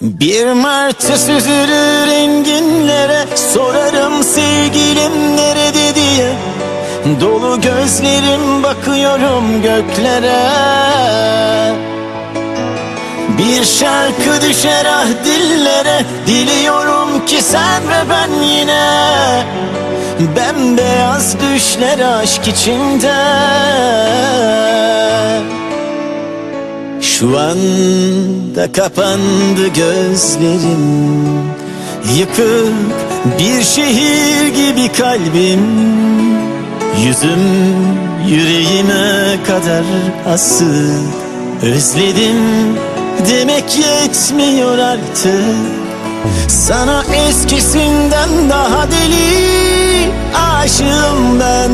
Bir martı süzülür enginlere Sorarım sevgilim nerede diye. Dolu gözlerim bakıyorum göklere. Bir şarkı düşer ah dillere Diliyorum ki sen ve ben yine. Bembeyaz düşler aşk içinde Şu anda kapandı gözlerim. Yıkık bir şehir gibi kalbim. Yüzüm yüreğime kadar asık. Özledim demek yetmiyor artık. Sana eskisinden daha deli aşığım ben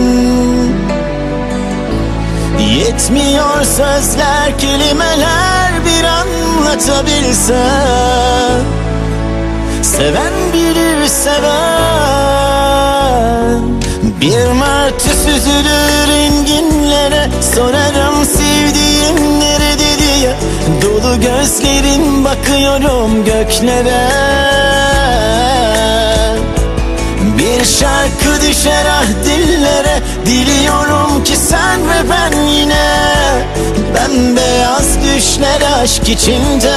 Yetmiyor sözler kelimeler bir anlatabilsem. Seven bilir seven. Bir martı süzülür enginlere Sorarım sevdiğim nerede diye. Dolu gözlerim bakıyorum göklere şarkı düşer ah dillere. Diliyorum ki sen ve ben yine. Bembeyaz düşler aşk içinde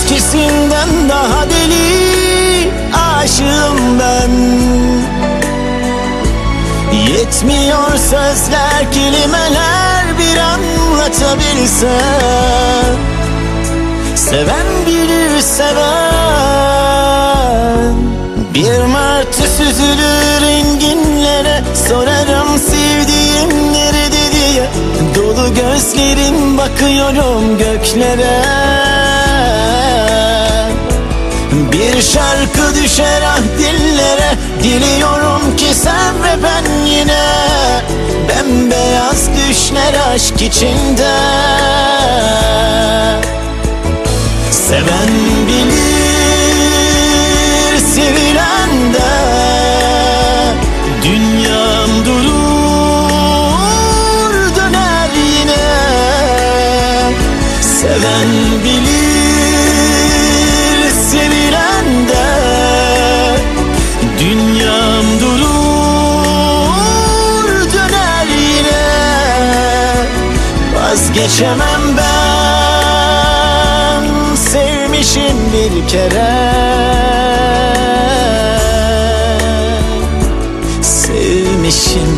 eskisinden daha deli aşığım ben. Yetmiyor sözler kelimeler bir anlatabilsem Seven bilir seven. Bir martı süzülür enginlere Sorarım sevdiğim nerede diye. Dolu gözlerim bakıyorum göklere Bir şarkı düşer ah dillere. Diliyorum ki sen ve ben yine Bembeyaz düşler aşk içinde. Seven bilir sevilen de. Dünyam durur döner yine. Seven Vazgeçemem ben. Sevmişim bir kere. Sevmişim